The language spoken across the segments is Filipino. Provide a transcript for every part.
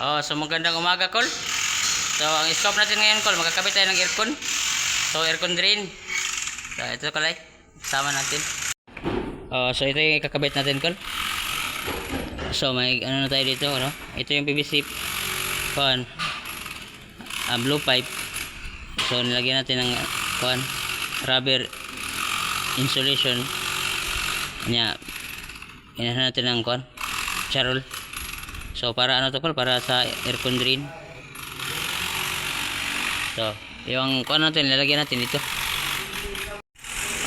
Oh, so magandang umaga, Col. So, ang scope natin ngayon, Col, magkakabit tayo ng aircon. So, aircon drain. So, ito, Col, ay. Sama natin. Oh, so ito yung ikakabit natin, Col. So, may ano na tayo dito, ano? Ito yung PVC kuan. Ah, blue pipe. So, nilagyan natin ng kuan, rubber insulation. Nya, inahan natin ng kuan, charol. So, para ano to, Col? Para sa aircon drain. So, yung kuan natin, lalagyan natin dito.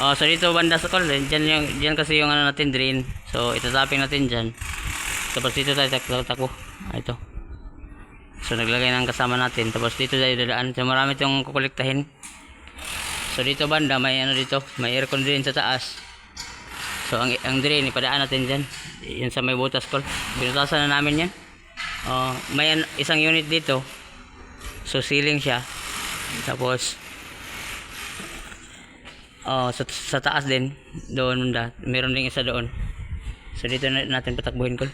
Oh, so dito banda sa call, diyan yung diyan kasi yung ano natin drain. So itataping natin diyan. Tapos dito tayo takbo takbo. Ah, ito. So naglagay ng kasama natin. Tapos dito tayo dadaan. So marami itong kukolektahin. So dito banda may ano dito, may aircon drain sa taas. So ang ang drain ipadaan natin diyan. Yan sa may butas call. Binutasan na namin yan. Oh, may an- isang unit dito. So ceiling siya. Tapos Oh, sa, sa taas din, doon banda. Meron din isa doon. So dito na, natin patakbuhin ko.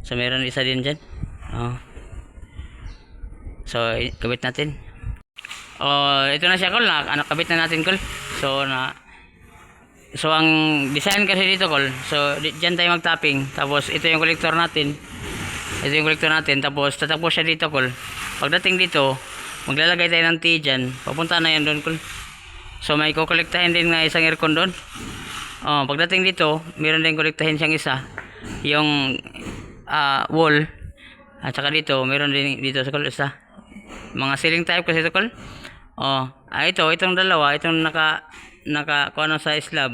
So meron isa din diyan. Oh. So kabit natin. Oh, ito na siya kol anak kabit na natin kol. So na So ang design kasi dito kol. So di, diyan tayo magtapping. Tapos ito yung collector natin. Ito yung collector natin. Tapos tatakbo siya dito kol. Pagdating dito, maglalagay tayo ng T dyan. Papunta na yan doon kol. So may kukolektahin din nga isang aircon doon. Oh, pagdating dito, meron din kolektahin siyang isa. Yung ah, wall at saka dito, meron din dito sa kol isa. Mga ceiling type kasi ito kol. Oh, ah, ito, itong dalawa, itong naka naka kung ano sa slab.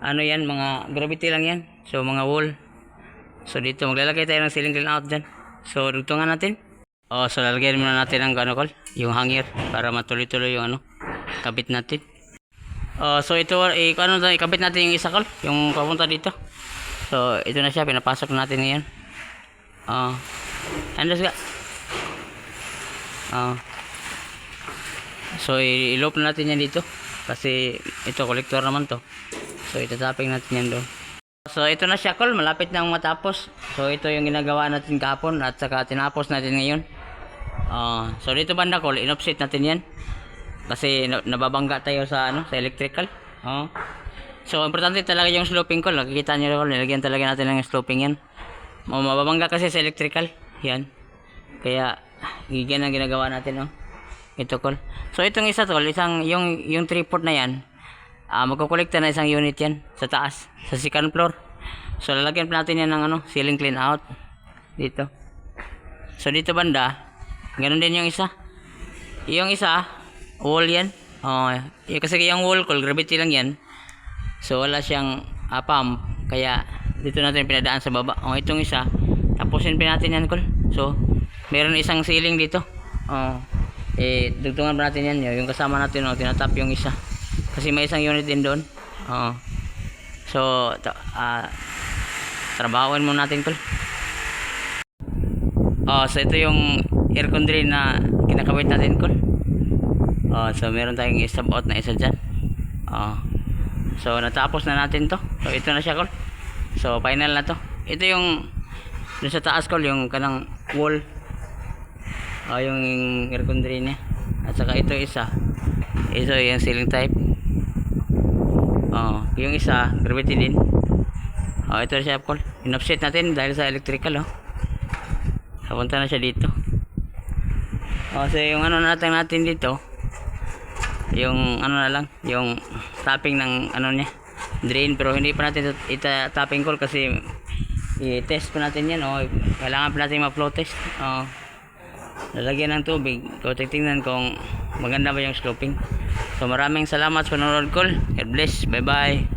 Ano yan, mga gravity lang yan. So mga wall. So dito maglalagay tayo ng ceiling clean out diyan. So dugtungan natin. Oh, so lalagyan muna natin ang ano kol, yung hanger para matuloy-tuloy yung ano kabit natin. Oh, so ito eh kung ano ikabit natin yung isa kol, yung papunta dito. So ito na siya pinapasok natin ngayon. Oh. Andas ka. Oh. So i- i-loop na natin yan dito kasi ito kolektor naman to. So itataping natin yan doon. So ito na siya kol, malapit nang matapos. So ito yung ginagawa natin kahapon at saka tinapos natin ngayon. Ah, so dito banda kol, in-offset natin yan. Kasi na- nababangga tayo sa ano, sa electrical. Oh. So importante talaga yung sloping kol. Nakikita niyo kol, nilagyan talaga natin ng sloping yan. Mababangga kasi sa electrical. Yan. Kaya yan ang ginagawa natin, oh. Ito kol. So itong isa tol, isang yung yung 3 port na yan. Ah, magkukolekta na isang unit yan sa taas, sa second floor. So lalagyan pa natin yan ng ano, ceiling clean out dito. So dito banda, ganun din yung isa. Yung isa, wall yan. Oh, yung kasi yung wall call, gravity lang yan. So wala siyang ah, pump, kaya dito natin pinadaan sa baba. Oh, itong isa, tapusin pa natin yan call. So, meron isang ceiling dito. Oh, eh, dugtungan pa natin yan. Yung kasama natin, oh, tinatap yung isa. Kasi may isang unit din doon. Oo. So, ta- ah, trabahoin mo natin tol. Oh, so ito yung aircon drain na kinakabit natin kol. Oh, so meron tayong stop out na isa dyan. Oh. So natapos na natin to. So ito na siya kol. So final na to. Ito yung dun sa taas kol yung kanang wall. Oh, yung aircon drain niya. At saka ito isa. Ito yung ceiling type. Oh, yung isa, gravity din. Oh, ito siya call. In-offset natin dahil sa electrical, oh. Papunta na siya dito. Oh, so yung ano natin natin dito, yung ano na lang, yung tapping ng ano niya, drain. Pero hindi pa natin ita tapping call kasi i-test pa natin yan. Oh. Kailangan pa natin ma-flow test. Oh. Lalagyan ng tubig. So, titingnan kung maganda ba yung sloping. So, maraming salamat sa panonood call. God bless. Bye-bye.